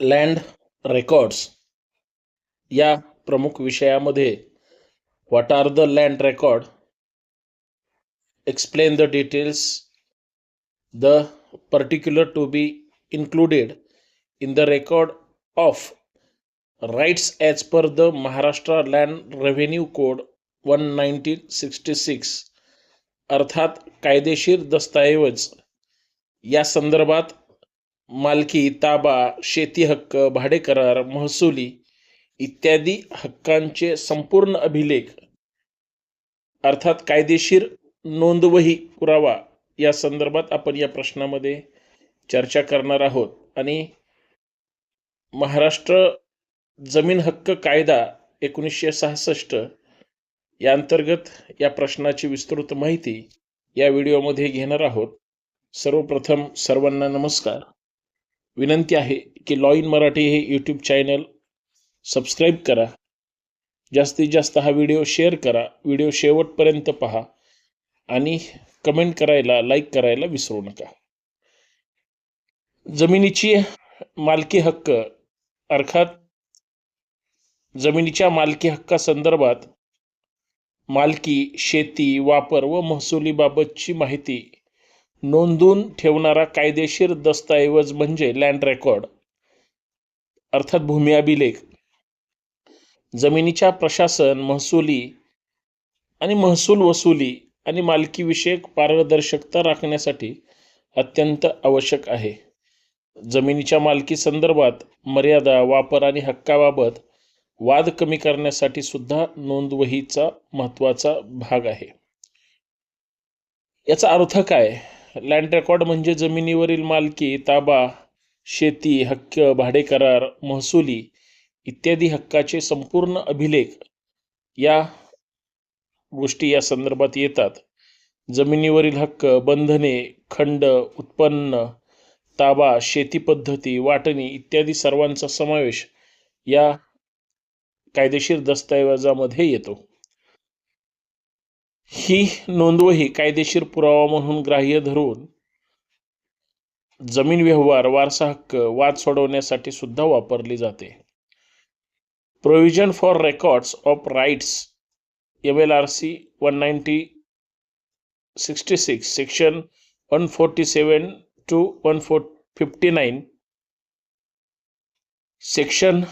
Land records या प्रमुख विषयामध्ये what are the land record explain the details the particular to be included in the record of rights as per the Maharashtra Land Revenue Code 1966 अर्थात कायदेशीर दस्तऐवज. या संदर्भात मालकी ताबा शेती हक्क भाडेकरार महसुली इत्यादी हक्कांचे संपूर्ण अभिलेख अर्थात कायदेशीर नोंदवही पुरावा या संदर्भात आपण या प्रश्नामध्ये चर्चा करणार आहोत. आणि महाराष्ट्र जमीन हक्क कायदा एकोणीसशे सहासष्ट या अंतर्गत या प्रश्नाची विस्तृत माहिती या व्हिडिओमध्ये घेणार आहोत. सर्वप्रथम सर्वांना नमस्कार. विनंती आहे की लॉ इन मराठी हे यूट्यूब चॅनल सबस्क्राईब करा. जास्तीत जास्त हा व्हिडिओ शेअर करा. व्हिडिओ शेवटपर्यंत पहा आणि कमेंट करायला लाईक करायला विसरू नका. जमिनीची मालकी हक्क अर्थात जमिनीच्या मालकी हक्कासंदर्भात मालकी शेती वापर व महसुलीबाबतची माहिती नोंदवून ठेवणारा कायदेशीर दस्तऐवज म्हणजे लँड रेकॉर्ड अर्थात भूमी अभिलेख. जमिनीच्या प्रशासन महसुली आणि महसूल वसुली आणि मालकीविषयक पारदर्शकता राखण्यासाठी अत्यंत आवश्यक आहे. जमिनीच्या मालकी संदर्भात मर्यादा वापर आणि हक्काबाबत वाद कमी करण्यासाठी सुद्धा नोंदवहीचा महत्त्वाचा भाग आहे. याचा अर्थ काय? लँड रेकॉर्ड म्हणजे जमिनीवरील मालकी ताबा शेती हक्क भाडेकरार महसुली इत्यादी हक्काचे संपूर्ण अभिलेख या गोष्टी या संदर्भात येतात. जमिनीवरील हक्क बंधने खंड उत्पन्न ताबा शेती पद्धती वाटणी इत्यादी सर्वांचा समावेश या कायदेशीर दस्तऐवजामध्ये येतो. ही नोंदवही कायदेशीर पुरावा म्हणून ग्राह्य धरून जमीन व्यवहार वारसा हक्क वाद सोडवण्यासाठी सुद्धा वापरली जाते. Provision for records of rights M L R C one ninety sixty six section one forty seven two one four fifty nine section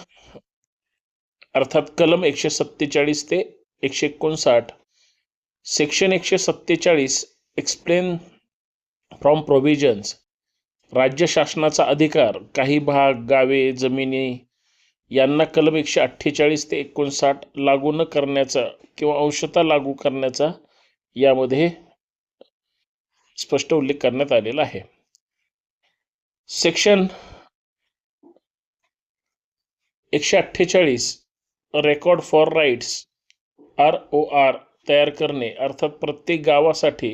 अर्थात कलम एकशे सत्तेचाळीस ते एकशे एकोणसाठ सेक्शन एकशे सत्तेचाळीस एक्सप्लेन फ्रॉम प्रोव्हिजन्स राज्य शासनाचा अधिकार काही भाग गावे जमिनी यांना कलम एकशे अठ्ठेचाळीस ते एकोणसाठ लागू न करण्याचा किंवा अंशता लागू करण्याचा यामध्ये स्पष्ट उल्लेख करण्यात आलेला आहे. सेक्शन एकशे अठ्ठेचाळीस record for rights R O R तयार करणे अर्थात प्रत्येक गावासाठी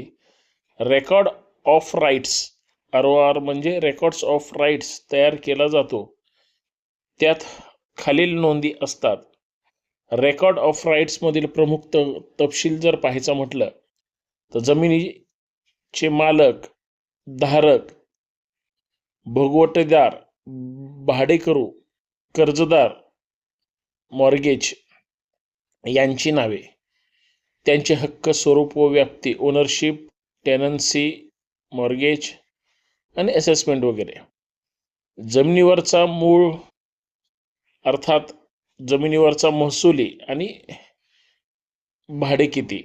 record of rights R O R म्हणजे रेकॉर्ड्स ऑफ राईट्स तयार केला जातो. त्यात खालील नोंदी असतात. रेकॉर्ड ऑफ राईट्समधील प्रमुख त तपशील जर पाहायचा म्हटलं तर जमिनीचे मालक धारक भोगवटेदार भाडेकरू कर्जदार मॉर्गेज यांची नावे. त्यांचे हक्क स्वरूप व व्याप्ती ओनरशिप टेनन्सी मॉर्गेज आणि असेसमेंट वगैरे. जमिनीवरचा मूळ अर्थात जमिनीवरचा महसुली आणि भाडे किती?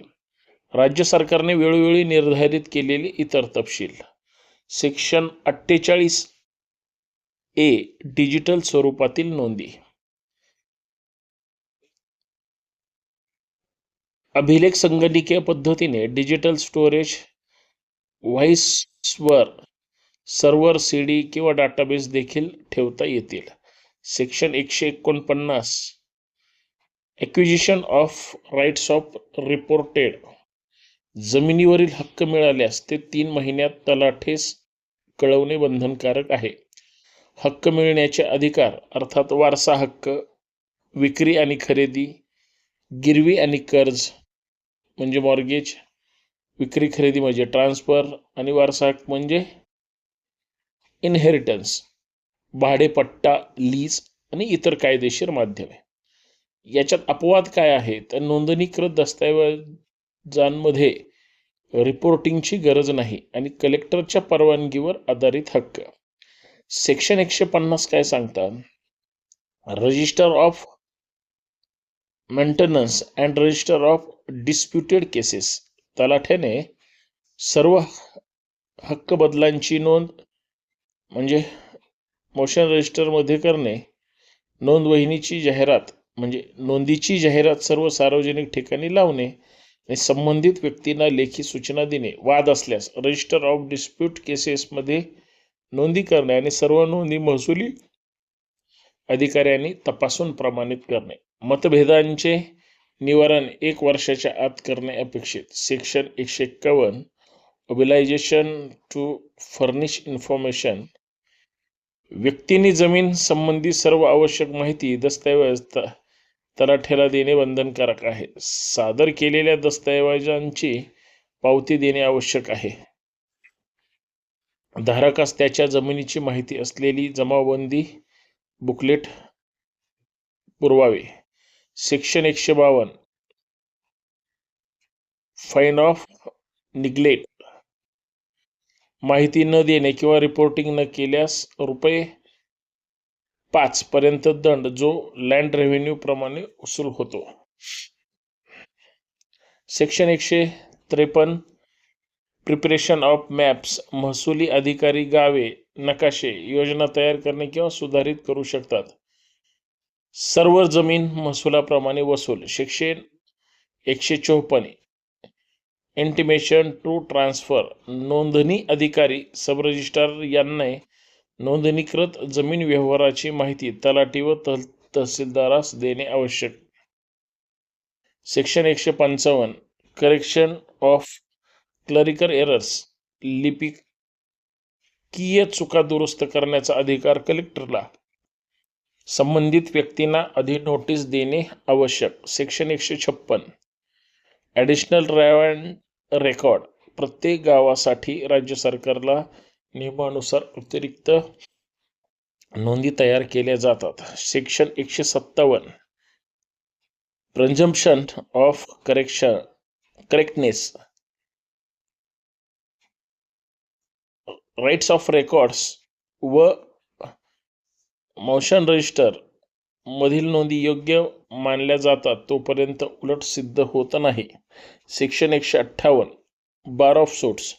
राज्य सरकारने वेळोवेळी निर्धारित केलेली इतर तपशील. सेक्शन अठ्ठेचाळीस ए डिजिटल स्वरूपातील नोंदी. अभिलेख संगणकीय पद्धतीने डिजिटल स्टोरेज व्हाईसवर सर्व्हर सी डी किंवा डाटाबेस देखील ठेवता येतील. सेक्शन एकशे एकोणपन्नास. Acquisition of rights of reported जमिनीवरील हक्क मिळाल्यास ते तीन महिन्यात तलाठेस कळवणे बंधनकारक आहे. हक्क मिळण्याचे अधिकार अर्थात वारसा हक्क विक्री आणि खरेदी गिरवी आणि कर्ज म्हणजे मॉर्गेज विक्री खरेदी म्हणजे ट्रान्सफर आणि वारसा हक्क म्हणजे इनहेरिटन्स भाडेपट्टा लीज आणि इतर कायदेशीर माध्यमे. याच्यात अपवाद काय आहे? तर नोंदणीकृत दस्तऐवजांमध्ये रिपोर्टिंगची गरज नाही आणि कलेक्टरच्या परवानगीवर आधारित हक्क. सेक्शन एकशे पन्नास काय सांगतात? Register of maintenance and register of disputed cases तलाठ्याने सर्व हक्क बदलांची नोंद म्हणजे मोशन रजिस्टरमध्ये करणे नोंद वहिनीची जाहिरात म्हणजे नोंदीची जाहिरात सर्व सार्वजनिक ठिकाणी लावणे आणि संबंधित व्यक्तींना लेखी सूचना देणे वाद असल्यास रजिस्टर ऑफ डिस्प्यूट केसेसमध्ये नोंदी करणे आणि सर्व नोंदी महसुली अधिकाऱ्यांनी तपासून प्रमाणित करणे. मतभेदांचे निवारण एक वर्षाच्या आत करणे अपेक्षित. सेक्शन एकशे एक्कावन्न मोबिलायझेशन टू फर्निश इन्फॉर्मेशन. व्यक्तींनी जमीन संबंधी सर्व आवश्यक माहिती दस्तऐवज तलाठ्याला देणे बंधनकारक आहे. सादर केलेल्या दस्तऐवजांची पावती देणे आवश्यक आहे. धारकास त्याच्या जमिनीची माहिती असलेली जमावबंदी बुकलेट पुरवावे. सेक्शन एकशे बावन्न फाईन ऑफ निग्लेट माहिती न देणे किंवा रिपोर्टिंग न केल्यास रुपये पाच पर्यंत दंड जो लँड रेव्हेन्यू प्रमाणे वसूल होतो. सेक्शन एकशे त्रेपन्न. प्रिपरेशन ऑफ मॅप्स महसुली अधिकारी गावे नकाशे. योजना तयार करणे किंवा सुधारित करू शकतात. सर्व जमीन महसुलाप्रमाणे वसूल. शिक्षण एकशे चौपन्न. इंटिमेशन टू ट्रान्सफर नोंदणी अधिकारी सब रजिस्ट्रार यांना नोंदणीकृत जमीन व्यवहाराची माहिती तलाठी व तह तहसीलदारास देणे आवश्यक. सेक्शन एकशे पंचावन्न. करेक्शन ऑफ क्लरिकल एरर्स लिपिकीय चुका दुरुस्त करण्याचा अधिकार कलेक्टरला संबंधित व्यक्तींना आधी नोटीस देणे आवश्यक. सेक्शन एकशे छप्पन. ॲडिशनल रॅवंड रेकॉर्ड प्रत्येक गावासाठी राज्य सरकारला नियमानुसार अतिरिक्त नोंदी तयार केल्या जातात. सेक्शन एकशे सत्तावन्न. Presumption of correction correctness rights of records व मोशन रजिस्टर मधील नोंदी योग्य मानल्या जातात तोपर्यंत उलट सिद्ध होत नाही. सेक्शन एकशे अठ्ठावन्न बार ऑफ सोट्स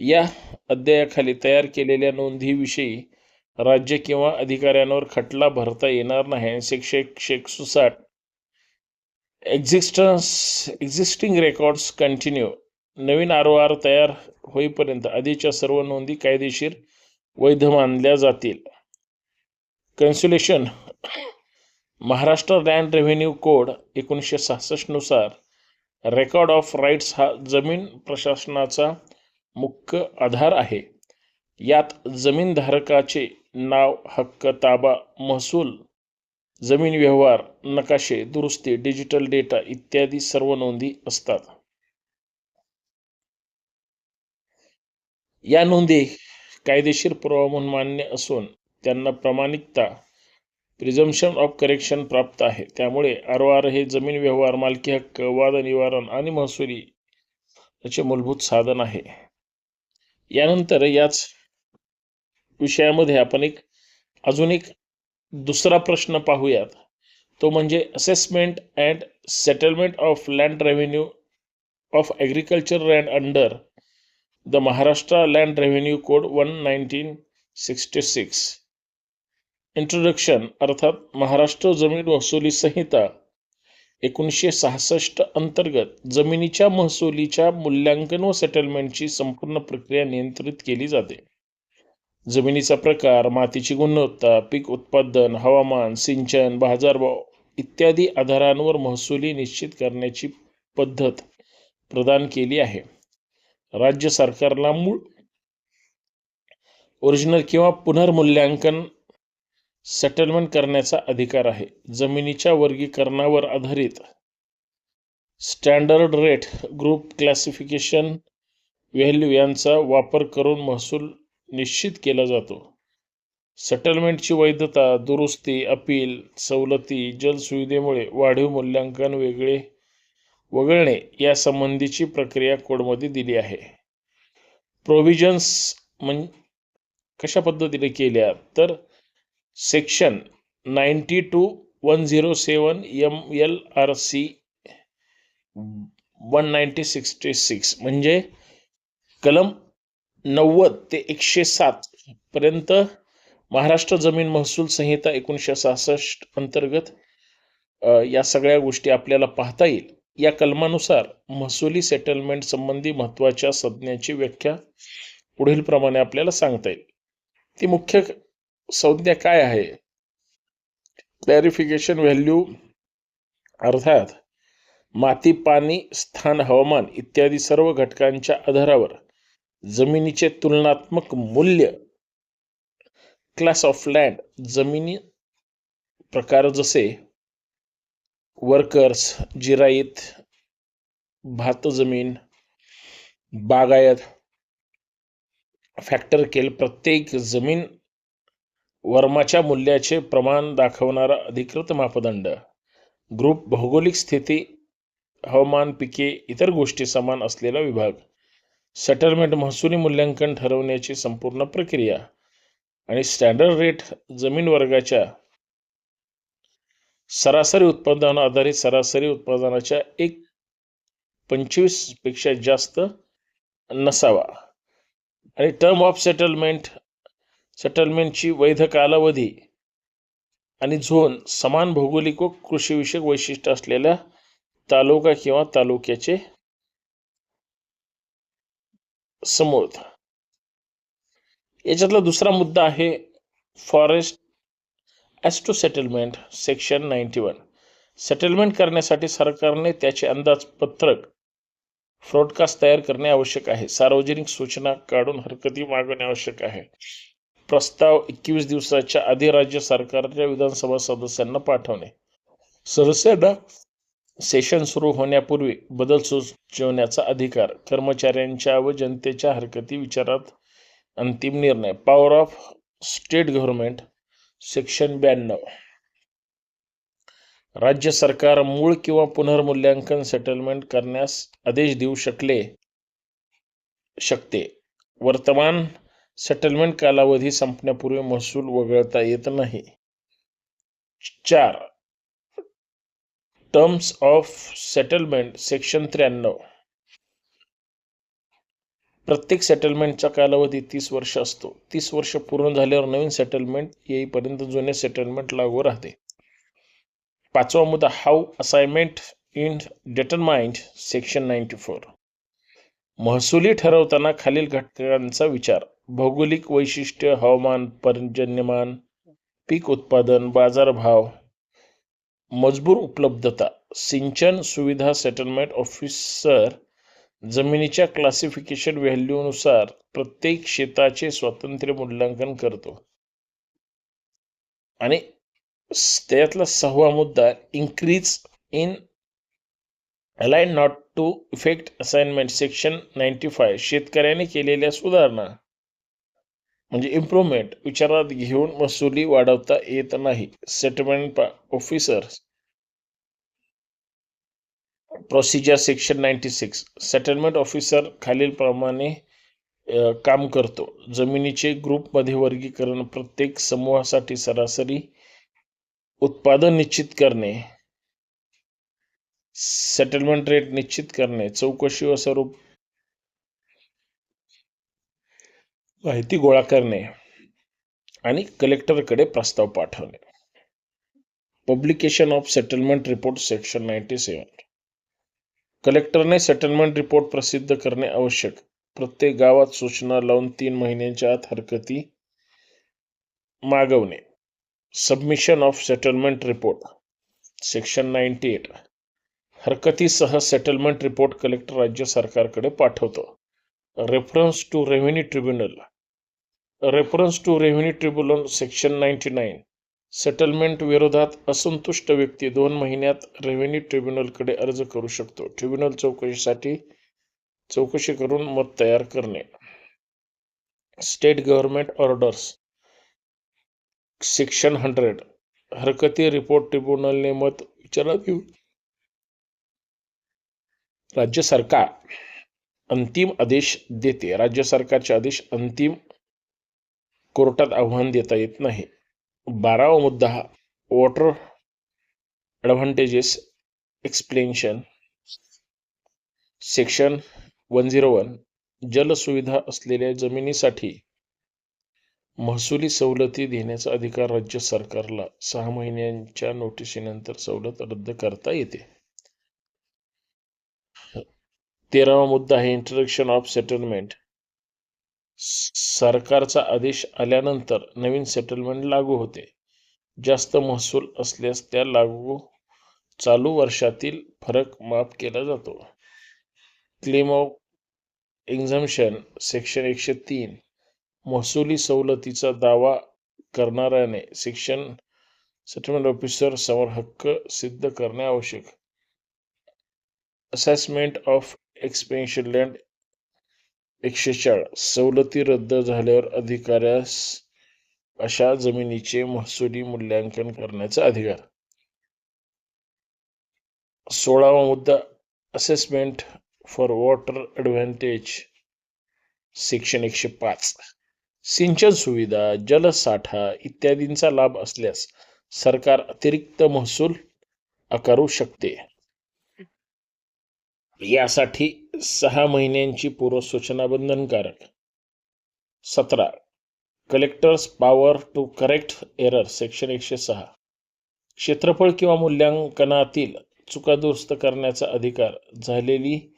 या अध्यायाखाली तयार केलेल्या नोंदीविषयी राज्य किंवा अधिकाऱ्यांवर खटला भरता येणार नाही. सेक्शन एकशे एकसष्ट एक्झिस्टन्स एक्झिस्टिंग रेकॉर्ड्स कंटिन्यू नवीन आर ओ आर तयार होईपर्यंत आधीच्या सर्व नोंदी कायदेशीर वैध मानल्या जातील. कॅन्सुलेशन. महाराष्ट्र लँड रेव्हेन्यू कोड एकोणीसशे सहासष्टनुसार रेकॉर्ड ऑफ राईट्स हा जमीन प्रशासनाचा मुख्य आधार आहे. यात जमीनधारकाचे नाव हक्क ताबा महसूल जमीन व्यवहार नकाशे दुरुस्ती डिजिटल डेटा इत्यादी सर्व नोंदी असतात. या नोंदी कायदेशीर पुरावा म्हणून मान्य असून त्यांना प्रामाणिकता प्रिझम्पशन ऑफ करेक्शन प्राप्त आहे. त्यामुळे आर ओ आर हे जमीन व्यवहार मालकी हक्क वाद निवारण आणि महसुली याचे मूलभूत साधन आहे. यानंतर याच विषयामध्ये आपण एक अजून एक दुसरा प्रश्न पाहूयात. तो म्हणजे assessment and settlement of land revenue of agriculture land under the Maharashtra land revenue code one nineteen sixty six introduction अर्थात महाराष्ट्र जमीन महसुली संहिता एकोणीसशे सहासष्ट अंतर्गत जमिनीच्या महसुलीच्या मूल्यांकन व सेटलमेंटची संपूर्ण प्रक्रिया नियंत्रित केली जाते. जमिनीचा प्रकार मातीची गुणवत्ता पीक उत्पादन हवामान सिंचन बाजारभाव इत्यादी आधारांवर महसुली निश्चित करण्याची पद्धत प्रदान केली आहे. राज्य सरकारला मूळ ओरिजिनल किंवा पुनर्मूल्यांकन सेटलमेंट करण्याचा अधिकार आहे. जमिनीच्या वर्गीकरणावर आधारित. Standard rate group classification value यांचा वापर करून महसूल निश्चित केला जातो. सेटलमेंटची वैधता दुरुस्ती अपील सवलती जलसुविधेमुळे वाढीव मूल्यांकन वेगळे वगळणे यासंबंधीची प्रक्रिया कोडमध्ये दिली आहे. प्रोव्हिजन्स म्हण कशा पद्धतीने केल्या? तर section ninety two one zero seven M L R C one ninety sixty six म्हणजे कलम नव्वद ते एकशे सात पर्यंत महाराष्ट्र जमीन महसूल संहिता एकोणीसशे सहासष्ट अंतर्गत या सगळ्या गोष्टी आपल्याला पाहता येईल. या कलमानुसार महसुली सेटलमेंट संबंधी महत्त्वाच्या संज्ञाची व्याख्या पुढील प्रमाणे आपल्याला सांगता येईल. ती मुख्य संज्ञा काय आहे? क्लॅरिफिकेशन व्हॅल्यू अर्थात माती पाणी स्थान हवामान इत्यादी सर्व घटकांच्या आधारावर जमिनीचे तुलनात्मक मूल्य क्लास ऑफ लँड जमिनी प्रकार जसे वर्कर्स जिराईत भात जमीन बागायत फॅक्टर केल प्रत्येक जमीन वर्माच्या मूल्याचे प्रमाण दाखवणारा अधिकृत मापदंड. ग्रुप भौगोलिक स्थिती हवामान पिके इतर गोष्टी समान असलेला विभाग. सेटलमेंट महसुली मूल्यांकन ठरवण्याची संपूर्ण प्रक्रिया. आणि स्टँडर्ड रेट जमीन वर्गाच्या सरासरी उत्पादन आधारित सरासरी उत्पादनाच्या एक पंचवीसपेक्षा जास्त नसावा. आणि टर्म ऑफ सेटलमेंट सेटलमेंटची वैध कालावधी आणि झोन समान भौगोलिक व कृषीविषयक वैशिष्ट्य असलेल्या तालुका किंवा तालुक्याचे समोर. याच्यातला दुसरा मुद्दा आहे forest ॲस्टो settlement section ninety one settlement करण्यासाठी सरकारने त्याचे अंदाजपत्रक फ्रॉडकास्ट तयार करणे आवश्यक आहे. सार्वजनिक सूचना काढून हरकती मागवणे आवश्यक आहे. प्रस्ताव एकवीस दिवसाच्या आधी राज्य सरकारच्या विधानसभा सदस्यांना पाठवणे. सदस्यांना सेशन सुरू होण्यापूर्वी बदल सुचवण्याचा अधिकार कर्मचाऱ्यांच्या व जनतेच्या हरकती विचारात अंतिम निर्णय. Power of state government section ब्याण्णव. राज्य सरकार मूळ किंवा पुनर्मूल्यांकन सेटलमेंट करण्यास आदेश देऊ शकले शकते. वर्तमान सेटलमेंट कालावधी संपण्यापूर्वी महसूल वगळता येत नाही. चार. टर्म्स ऑफ सेटलमेंट सेक्शन त्र्याण्णव. प्रत्येक सेटलमेंटचा कालावधी तीस वर्ष असतो. तीस वर्ष पूर्ण झाल्यावर नवीन सेटलमेंट येईपर्यंत जुने सेटलमेंट लागू राहते. पाचवा मुद्दा how assignment in determined section ninety four महसुली ठरवताना खालील घटकांचा विचार. भौगोलिक वैशिष्ट्य हवामान पर्जन्यमान पीक उत्पादन बाजारभाव मजबूर उपलब्धता सिंचन सुविधा सेटलमेंट ऑफिसर जमिनीच्या क्लासिफिकेशन व्हॅल्यूनुसार प्रत्येक शेताचे स्वातंत्र्य मूल्यांकन करतो. आणि त्यातला सहावा मुद्दा increase in align not to effect assignment section ninety five शेतकऱ्याने केलेल्या सुधारणा. म्हणजे इम्प्रूव्हमेंट विचारात घेऊन महसुली वाढवता येत नाही. Settlement officer procedure section ninety six settlement officer खालीलप्रमाणे काम करतो. जमिनीचे ग्रुपमध्ये वर्गीकरण प्रत्येक समूहासाठी सरासरी उत्पादन निश्चित करणे. सेटलमेंट रेट निश्चित करणे. चौकशी व स्वरूप माहिती गोळा करणे आणि कलेक्टरकडे प्रस्ताव पाठवणे. Publication of settlement report section ninety seven कलेक्टरने settlement report प्रसिद्ध करणे आवश्यक. प्रत्येक गावात सूचना लावून तीन महिन्यांच्या आत हरकती मागवणे. Submission of settlement report section ninety eight हरकतीसह settlement report collector राज्य सरकारकडे पाठवतो. Reference to revenue tribunal reference to revenue tribunal section ninety nine settlement विरोधात असंतुष्ट व्यक्ती दोन महिन्यात रेव्हेन्यू ट्रिब्युनलकडे अर्ज करू शकतो. ट्रिब्युनल चौकशीसाठी चौकशी करून मत तयार करणे. State government orders section hundred हरकती रिपोर्ट ट्रिब्युनलने मत विचारात घेऊन राज्य सरकार अंतिम आदेश देते. राज्य सरकारचे आदेश अंतिम कोर्टात आव्हान देता येत नाही. बारावा मुद्दा हा water advantages explanation. Section one zero one जलसुविधा असलेल्या जमिनीसाठी महसुली सवलती देण्याचा अधिकार राज्य सरकारला. सहा महिन्यांच्या नोटिशीनंतर सवलत रद्द करता येते. तेरावा मुद्दा आहे इंट्रोडक्शन ऑफ सेटलमेंट सरकारचा आदेश आल्यानंतर नवीन सेटलमेंट लागू होते. जास्त महसूल असल्यास त्या लागू चालू वर्षातील फरक माफ केला जातो. क्लेम ऑफ एक्झम्शन सेक्शन एकशे तीन. महसुली सवलतीचा दावा करणाऱ्याने सेक्शन सेटलमेंट ऑफिसर समोर हक्क सिद्ध करणे आवश्यक. असेसमेंट ऑफ एक्सपेन्शन लँड एकशे चाळीस सवलती रद्द झाल्यावर अधिकाऱ्यास अशा जमिनीचे महसुली मूल्यांकन करण्याचा अधिकार. सोळावा मुद्दा assessment for water advantage section एकशे पाच. सिंचन सुविधा जलसाठा इत्यादींचा लाभ असल्यास सरकार अतिरिक्त महसूल आकारू शकते. यासाठी सहा महिन्यांची पूर्वसूचना बंधनकारक. सतरा. Collectors power to correct error section एकशे सहा. क्षेत्रफळ किंवा मूल्यांकनातील चुका दुरुस्त करण्याचा अधिकार झालेली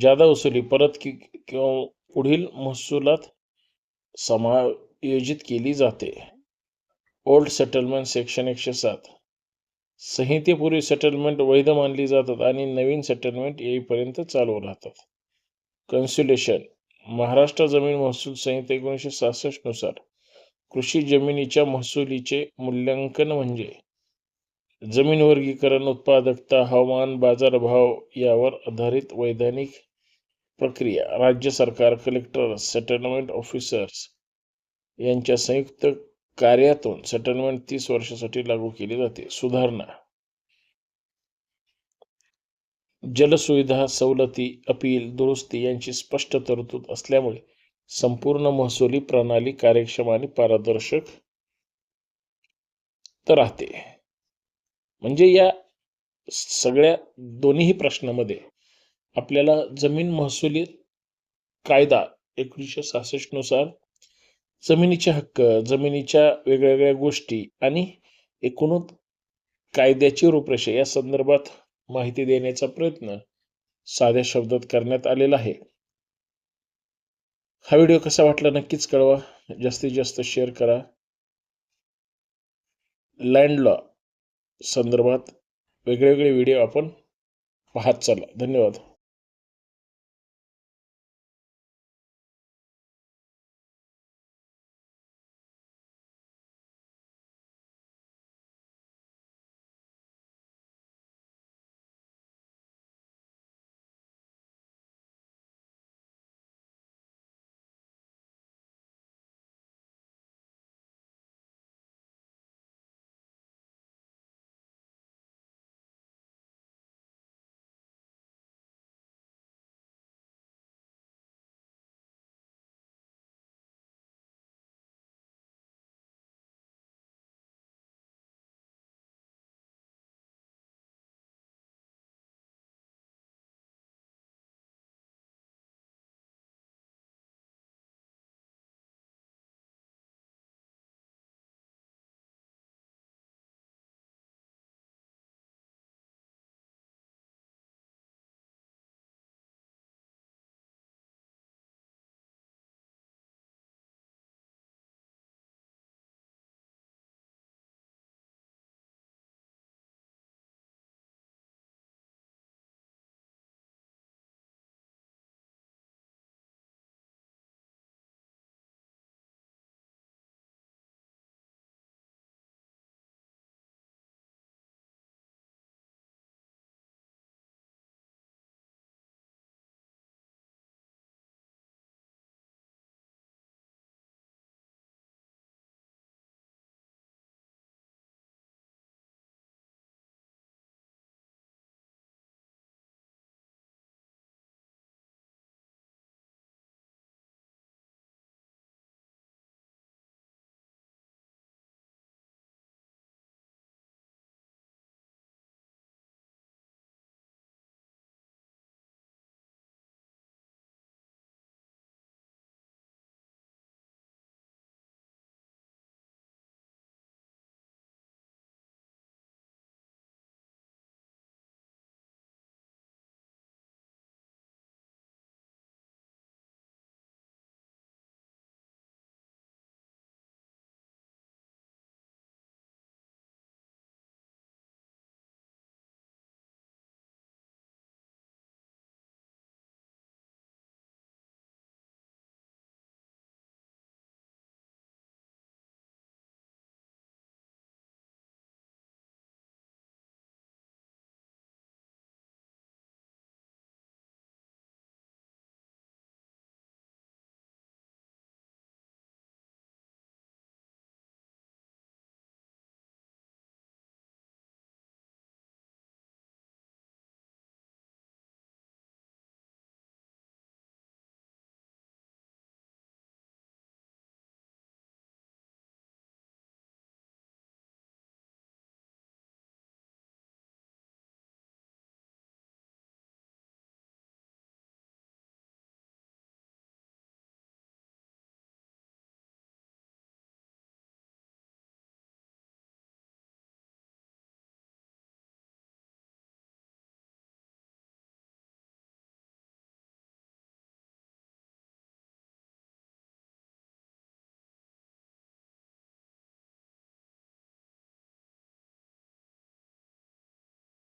जादा वसुली परत कि किंवा पुढील महसुलात समायोजित केली जाते. ओल्ड सेटलमेंट सेक्शन एकशे सात. संहितेपूर्वी सेटलमेंट वैध मानली जातात आणि नवीन सेटलमेंट येईपर्यंत चालू राहतात. कन्सुलेशन महाराष्ट्र जमीन महसूल संहिता एकोणीसशे सहासष्टनुसार. कृषी जमिनीच्या महसुलीचे मूल्यांकन म्हणजे जमीन वर्गीकरण उत्पादकता हवामान बाजारभाव यावर आधारित वैधानिक प्रक्रिया. राज्य सरकार कलेक्टर सेटलमेंट ऑफिसर्स यांच्या संयुक्त कार्यातून सेटलमेंट तीस वर्षासाठी लागू केली जाते. सुधारणा. जलसुविधा सवलती अपील दुरुस्ती यांची स्पष्ट तरतूद असल्यामुळे संपूर्ण महसुली प्रणाली कार्यक्षम आणि पारदर्शक तर राहते. म्हणजे या सगळ्या दोन्हीही प्रश्नामध्ये आपल्याला जमीन महसुली कायदा एकोणीसशे सहासष्टनुसार जमिनीचे हक्क जमिनीच्या वेगवेगळ्या गोष्टी आणि एकूणच कायद्याची रूपरेषा या संदर्भात माहिती देण्याचा प्रयत्न साध्या शब्दात करण्यात आलेला आहे. हा व्हिडिओ कसा वाटला नक्कीच कळवा. जास्तीत जास्त शेअर करा. लँड लॉ संदर्भात वेगळे व्हिडिओ आपण पाहत चला. धन्यवाद.